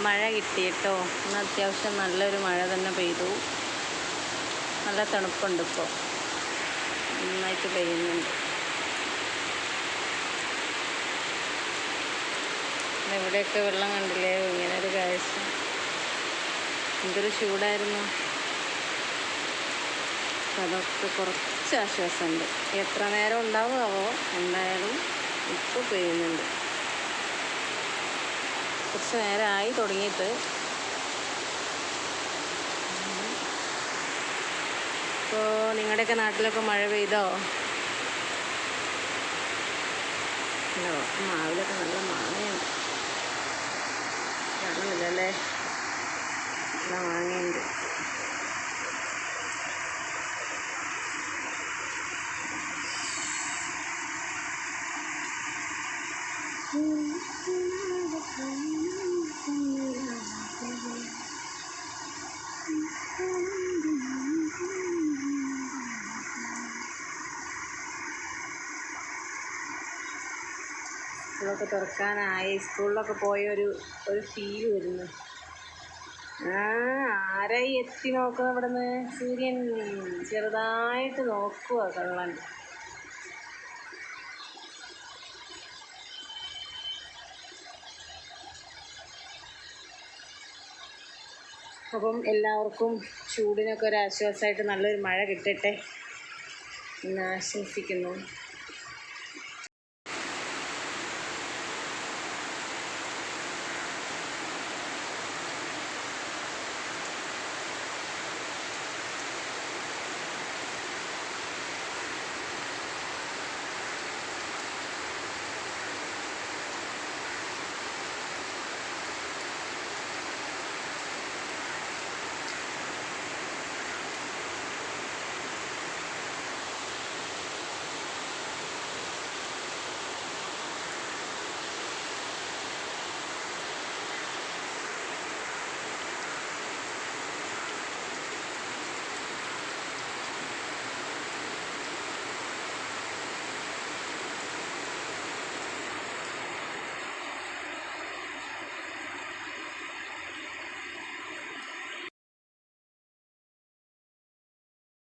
മഴ കിട്ടി കേട്ടോ. ഇന്ന് അത്യാവശ്യം നല്ലൊരു മഴ തന്നെ പെയ്തു. നല്ല തണുപ്പുണ്ട് ഇപ്പോൾ നന്നായിട്ട് പെയ്യുന്നുണ്ട്. എവിടെയൊക്കെ വെള്ളം കണ്ടില്ലേ? ഇങ്ങനെ ഒരു കാഴ്ച. എന്തൊരു ചൂടായിരുന്നു. അതൊക്കെ കുറച്ച് ആശ്വാസമുണ്ട്. എത്ര നേരം ഉണ്ടാവുമോ എന്തായാലും ഇപ്പോൾ പെയ്യുന്നുണ്ട്. കുറച്ച് നേരമായി തുടങ്ങിയിട്ട്. ഇപ്പോൾ നിങ്ങളുടെയൊക്കെ നാട്ടിലൊക്കെ മഴ പെയ്തോ? മാവിലൊക്കെ നല്ല മാങ്ങയുണ്ട്. കാണുന്നില്ലല്ലേ നല്ല മാങ്ങയുണ്ട്. സ്കൂളൊക്കെ തുറക്കാനായി സ്കൂളിലൊക്കെ പോയ ഒരു ഒരു ഫീൽ വരുന്നു. ആ ആരായി എത്തി നോക്കുന്നത് ഇവിടെ നിന്ന് സൂര്യൻ. ചെറുതായിട്ട് നോക്കുക കള്ളൻ. അപ്പം എല്ലാവർക്കും ചൂടിനൊക്കെ ഒരു ആശ്വാസമായിട്ട് നല്ലൊരു മഴ കിട്ടട്ടെ എന്ന് ആശംസിക്കുന്നു.